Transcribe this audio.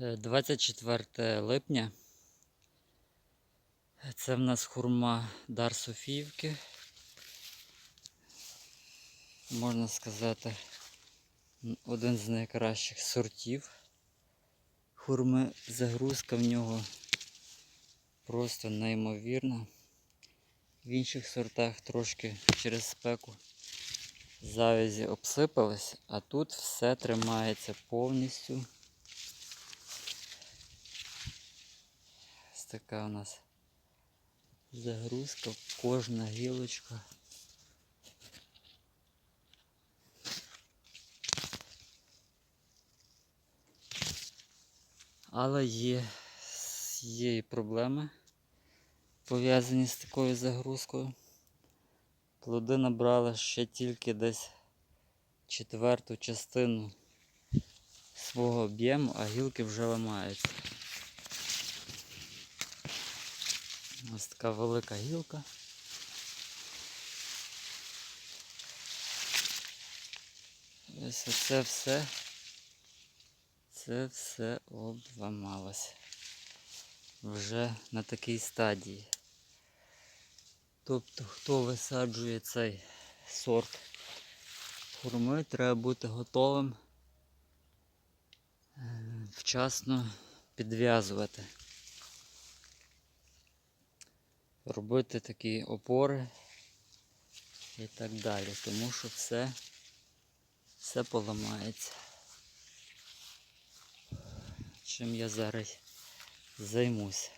Е, 24 липня. Це в нас хурма Дар Софіївки. Можна сказати, один з найкращих сортів хурми. Загрузка в нього просто неймовірна. В інших сортах трошки через спеку завязі обсипались, а тут все тримається повністю. Ось така у нас загрузка, кожна гілочка. Але є, є і проблеми пов'язані з такою загрузкою. Плоди набрали ще тільки десь четверту частину свого об'єму, а гілки вже ламаються. Ось така велика гілка. Ось оце все. Це все обламалося. Вже на такій стадії. Тобто, хто висаджує цей сорт хурми, треба бути готовим е, вчасно підв'язувати. Робити такі опори і так далі, тому що все, все поламається. Чим я зараз займусь.